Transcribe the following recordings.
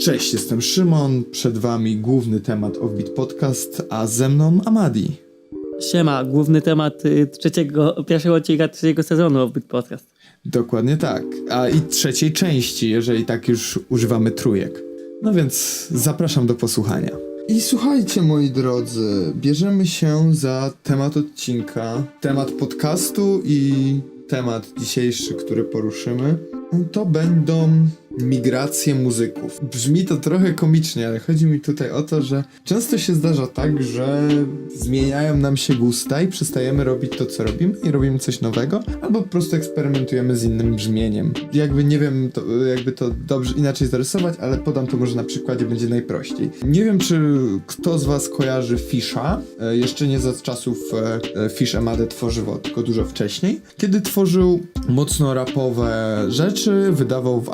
Cześć, jestem Szymon, przed wami główny temat Offbeat Podcast, a ze mną Amadi. Siema, główny temat y, trzeciego, pierwszego odcinka trzeciego sezonu Offbeat Podcast. Dokładnie tak, a i trzeciej części, jeżeli tak już używamy trójek. No więc zapraszam do posłuchania. I słuchajcie moi drodzy, bierzemy się za temat odcinka, temat podcastu i temat dzisiejszy, który poruszymy. To będą migracje muzyków. Brzmi to trochę komicznie, ale chodzi mi tutaj o to, że często się zdarza tak, że zmieniają nam się gusta i przestajemy robić to, co robimy i robimy coś nowego, albo po prostu eksperymentujemy z innym brzmieniem. Jakby nie wiem, to, jakby to dobrze inaczej zarysować, ale podam to może na przykładzie, będzie najprościej. Nie wiem, czy kto z was kojarzy Fisha, e, jeszcze nie za czasów e, e, Fish Amade tworzywo, tylko dużo wcześniej, kiedy tworzył mocno rapowe rzeczy, wydawał w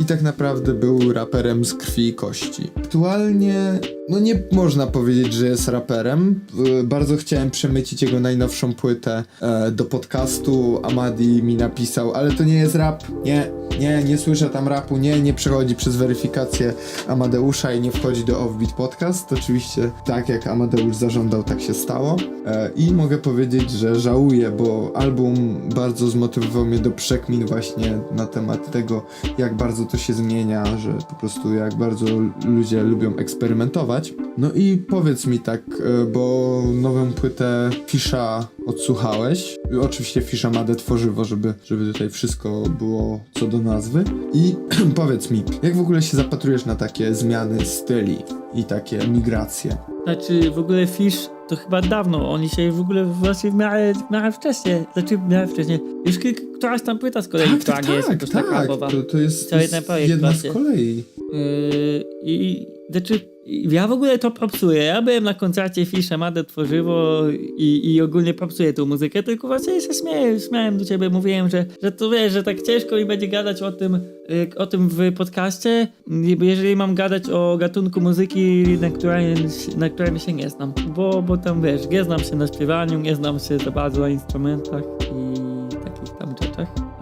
i tak naprawdę był raperem z krwi i kości. Aktualnie, no nie można powiedzieć, że jest raperem. Bardzo chciałem przemycić jego najnowszą płytę e, do podcastu. Amadi mi napisał, ale to nie jest rap. Nie, nie, nie słyszę tam rapu. Nie, nie przechodzi przez weryfikację Amadeusza i nie wchodzi do Offbeat Podcast. Oczywiście tak jak Amadeusz zażądał, tak się stało. E, I mogę powiedzieć, że żałuję, bo album bardzo zmotywował mnie do przekmin właśnie na temat tego, jak bardzo to się zmienia, że po prostu jak bardzo ludzie lubią eksperymentować. No i powiedz mi tak, e, bo nową płytę Fisza odsłuchałeś. Oczywiście Fisza ma tworzywo, żeby, żeby tutaj wszystko było co do nazwy. I powiedz mi, jak w ogóle się zapatrujesz na takie zmiany styli i takie migracje? Znaczy w ogóle Fish to chyba dawno, oni się w ogóle właśnie w miarę, w miarę wcześniej, znaczy w miarę wcześniej, już któraś tam płyta z kolei, która nie jest tak rapowa. To, to jest, To jest projekt jedna z kolei. Yy, I znaczy, ja w ogóle to propsuję. Ja byłem na koncercie Fisha Made tworzywo i, i ogólnie propsuję tą muzykę, tylko właśnie się śmieję, śmiałem do ciebie, mówiłem, że, że to wiesz, że tak ciężko mi będzie gadać o tym, y, o tym w podcaście, jeżeli mam gadać o gatunku muzyki, na którym, na którym się nie znam. Bo, bo tam wiesz, nie znam się na śpiewaniu, nie znam się za bardzo na instrumentach i.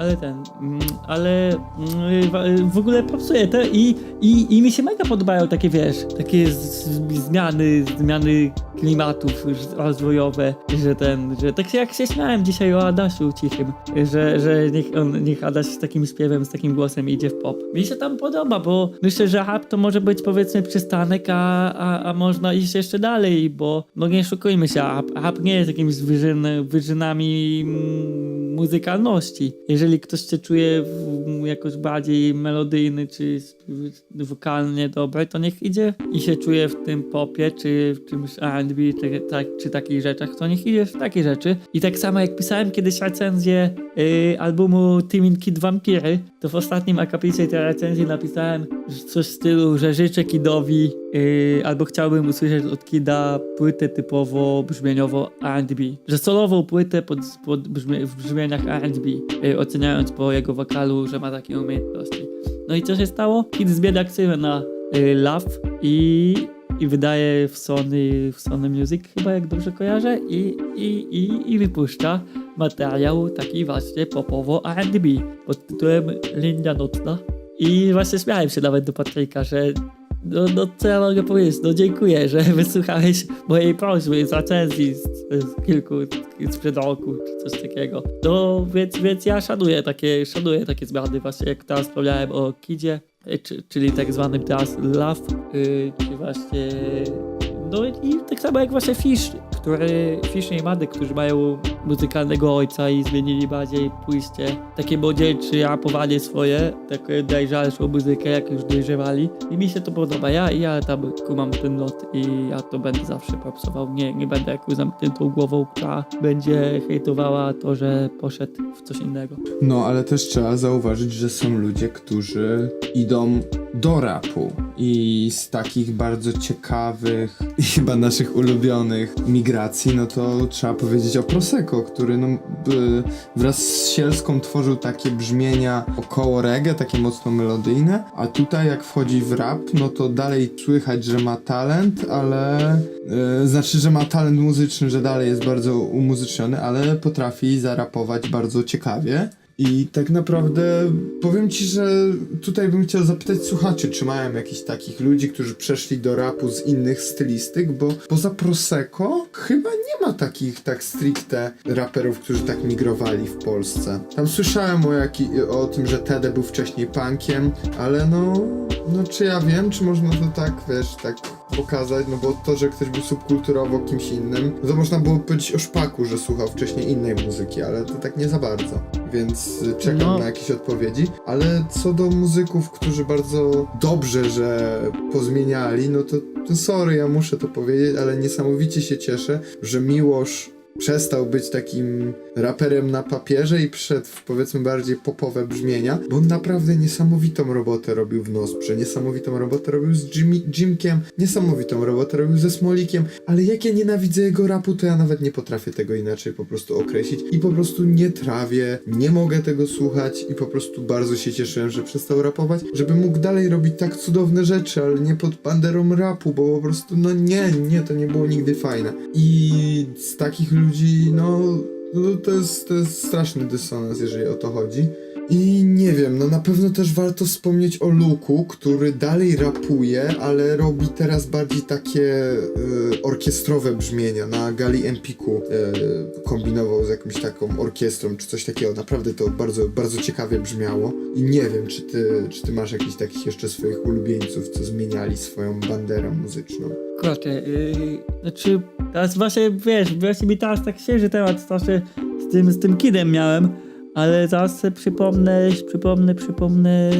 Ale ten, mm, ale mm, w ogóle popsuję to i, i, i mi się mega podobają takie, wiesz, takie zmiany, zmiany klimatów rozwojowe, że ten, że tak jak się śmiałem dzisiaj o Adasiu cichym, że, że niech, on, niech Adaś z takim śpiewem, z takim głosem idzie w pop. Mi się tam podoba, bo myślę, że rap to może być powiedzmy przystanek, a, a, a można iść jeszcze dalej, bo no nie szukujmy się, rap, rap nie jest jakimiś wyżyn, wyżynami mm, muzykalności. Jeżeli ktoś się czuje w, jakoś bardziej melodyjny, czy wokalnie dobry, to niech idzie i się czuje w tym popie, czy w czymś R&B, czy, tak, czy takich rzeczach, to niech idzie w takie rzeczy. I tak samo jak pisałem kiedyś recenzję y, albumu Team Kid Vampiry, to w ostatnim akapicie tej recenzji napisałem coś w stylu, że życzę Kidowi y, albo chciałbym usłyszeć od Kida płytę typowo brzmieniowo R&B. Że solową płytę pod, pod brzmie, w brzmieniach R&B, y, oceniając po jego wokalu, że ma takie umiejętności. No i co się stało? Kid zbieda ksywę na y, Love i, i wydaje w Sony, w Sony Music, chyba jak dobrze kojarzę, i, i, i, i wypuszcza materiał taki właśnie popowo R&B pod tytułem Linia Nocna. I właśnie śmiałem się nawet do Patryka, że no, no co ja mogę powiedzieć, no dziękuję, że wysłuchałeś mojej prośby z recenzji z, z kilku, sprzed roku, czy coś takiego. No więc, więc ja szanuję takie, szanuję takie zmiany, właśnie jak teraz wspomniałem o Kidzie, y, czy, czyli tak zwanym teraz Love, y, czy właśnie no i tak samo jak właśnie Fish, który, Fish i Mady, którzy mają muzykalnego ojca i zmienili bardziej pójście takie młodzieńcze rapowanie swoje, takie dojrzalszą muzykę, jak już dojrzewali. I mi się to podoba. Ja, ja tam kumam ten lot i ja to będę zawsze popsował. Nie, nie będę jakąś zamkniętą głową, która będzie hejtowała to, że poszedł w coś innego. No, ale też trzeba zauważyć, że są ludzie, którzy idą do rapu i z takich bardzo ciekawych chyba naszych ulubionych migracji, no to trzeba powiedzieć o Prosecco, który no, wraz z Sielską tworzył takie brzmienia około reggae, takie mocno melodyjne, a tutaj jak wchodzi w rap, no to dalej słychać, że ma talent, ale e, znaczy, że ma talent muzyczny, że dalej jest bardzo umuzyczniony, ale potrafi zarapować bardzo ciekawie. I tak naprawdę powiem ci, że tutaj bym chciał zapytać słuchaczy, czy mają jakichś takich ludzi, którzy przeszli do rapu z innych stylistyk, bo poza Prosecco chyba nie ma takich tak stricte raperów, którzy tak migrowali w Polsce. Tam słyszałem o, jaki, o tym, że Tede był wcześniej punkiem, ale no, no czy ja wiem, czy można to tak, wiesz, tak pokazać, no bo to, że ktoś był subkulturowo kimś innym, no to można było powiedzieć o Szpaku, że słuchał wcześniej innej muzyki, ale to tak nie za bardzo. Więc czekam No. na jakieś odpowiedzi. Ale co do muzyków, którzy bardzo dobrze, że pozmieniali, no to, to sorry, ja muszę to powiedzieć, ale niesamowicie się cieszę, że Miłosz przestał być takim raperem na papierze i przeszedł w powiedzmy bardziej popowe brzmienia, bo on naprawdę niesamowitą robotę robił w Nosprze, niesamowitą robotę robił z Jimmy, Jimkiem, niesamowitą robotę robił ze Smolikiem, ale jak ja nienawidzę jego rapu, to ja nawet nie potrafię tego inaczej po prostu określić i po prostu nie trawię, nie mogę tego słuchać i po prostu bardzo się cieszyłem, że przestał rapować, żeby mógł dalej robić tak cudowne rzeczy, ale nie pod banderą rapu, bo po prostu no nie, nie, to nie było nigdy fajne. I z takich ludzi, no, no to, jest, to jest straszny dysonans, jeżeli o to chodzi. I nie wiem, no na pewno też warto wspomnieć o Luku, który dalej rapuje, ale robi teraz bardziej takie y, orkiestrowe brzmienia. Na gali Empiku y, kombinował z jakąś taką orkiestrą czy coś takiego. Naprawdę to bardzo, bardzo ciekawie brzmiało. I nie wiem, czy ty, czy ty masz jakichś takich jeszcze swoich ulubieńców, co zmieniali swoją banderę muzyczną. Kurczę, yy, znaczy teraz właśnie, wiesz, właśnie mi teraz tak świeży temat strasznie z tym, z tym kidem miałem, ale sobie przypomnę, przypomnę, przypomnę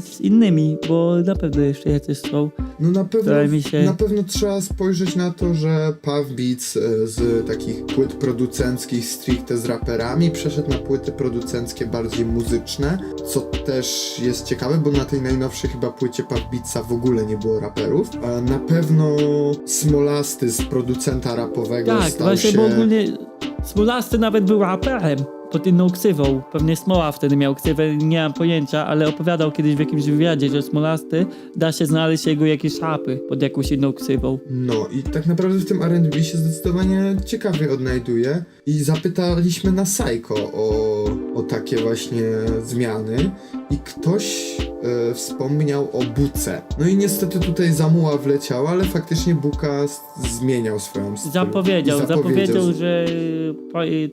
z innymi, bo na pewno jeszcze jacyś są. No na pewno, się- na pewno trzeba spojrzeć na to, że Puff Beats e, z takich płyt producenckich stricte z raperami przeszedł na płyty producenckie bardziej muzyczne, co też jest ciekawe, bo na tej najnowszej chyba płycie Puff Beatsa w ogóle nie było raperów. A na pewno Smolasty z producenta rapowego Tak, stał właśnie, się... bo ogólnie Smolasty nawet był raperem pod inną ksywą. Pewnie Smoła wtedy miał ksywę, nie mam pojęcia, ale opowiadał kiedyś w jakimś wywiadzie, że Smolasty da się znaleźć jego jakieś rapy pod jakąś inną ksywą. No i tak naprawdę w tym R&B się zdecydowanie ciekawie odnajduje i zapytaliśmy na Psycho o, o takie właśnie zmiany i ktoś e, wspomniał o Buce. No i niestety tutaj zamuła wleciała, ale faktycznie Buka zmieniał swoją styl. Zapowiedział, I zapowiedział, że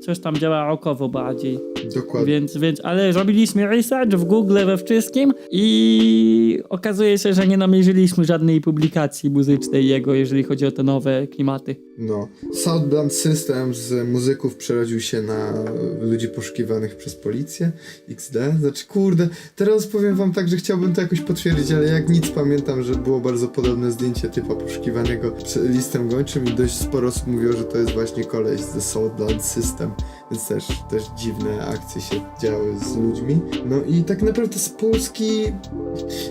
coś tam działa rokowo bardziej. Dokładnie. Więc, więc, ale robiliśmy research w Google, we wszystkim i okazuje się, że nie namierzyliśmy żadnej publikacji muzycznej jego, jeżeli chodzi o te nowe klimaty. No. Southbound System z muzyków przerodził się na ludzi poszukiwanych przez policję. XD. Znaczy, kurde, teraz powiem wam tak, że chciałbym to jakoś potwierdzić, ale jak nic pamiętam, że było bardzo podobne zdjęcie typa poszukiwanego listem gończym i dość sporo osób mówiło, że to jest właśnie koleś ze Southbound System, więc też, też dziwne akcje się działy z ludźmi. No i tak naprawdę z Polski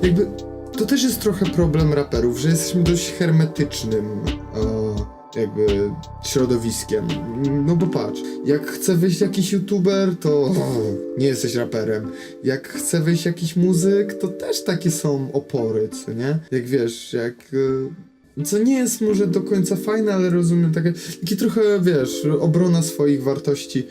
jakby to też jest trochę problem raperów, że jesteśmy dość hermetycznym jakby środowiskiem. No bo patrz, jak chce wyjść jakiś youtuber, to o, nie jesteś raperem. Jak chce wyjść jakiś muzyk, to też takie są opory, co nie? Jak wiesz, jak... e, co nie jest może do końca fajne, ale rozumiem takie, takie trochę, wiesz, obrona swoich wartości.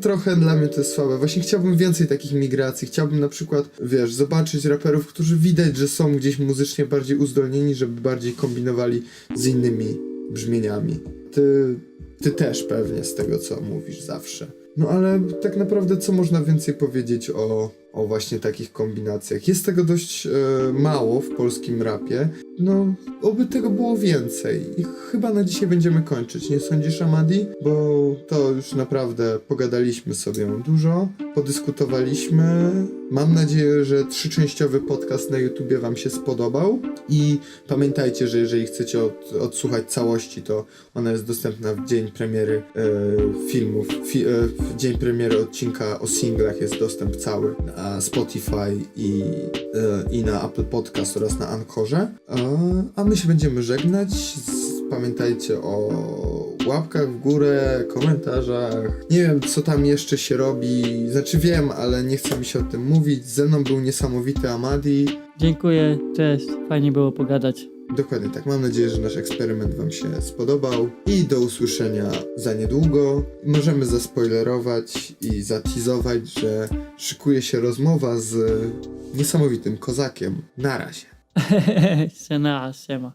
Trochę dla mnie to jest słabe. Właśnie chciałbym więcej takich migracji. Chciałbym na przykład, wiesz, zobaczyć raperów, którzy widać, że są gdzieś muzycznie bardziej uzdolnieni, żeby bardziej kombinowali z innymi brzmieniami. Ty, ty też pewnie z tego, co mówisz zawsze. No ale tak naprawdę co można więcej powiedzieć o, o właśnie takich kombinacjach? Jest tego dość e, mało w polskim rapie. No, oby tego było więcej. I chyba na dzisiaj będziemy kończyć, nie sądzisz, Amadi? Bo to już naprawdę pogadaliśmy sobie dużo, podyskutowaliśmy. Mam nadzieję, że trzyczęściowy podcast na YouTubie Wam się spodobał. I pamiętajcie, że jeżeli chcecie od, odsłuchać całości, to ona jest dostępna w dzień premiery e, filmów. Fi, e, w dzień premiery odcinka o singlach jest dostęp cały Spotify i, e, i na Apple Podcast oraz na Ankorze. A, a my się będziemy żegnać. Pamiętajcie o łapkach w górę, komentarzach. Nie wiem, co tam jeszcze się robi. Znaczy wiem, ale nie chcę mi się o tym mówić. Ze mną był niesamowity Amadi. Dziękuję, cześć, fajnie było pogadać. Dokładnie tak. Mam nadzieję, że nasz eksperyment Wam się spodobał. I do usłyszenia za niedługo. Możemy zaspoilerować i zatizować, że szykuje się rozmowa z niesamowitym kozakiem. Na razie. Siema, siema.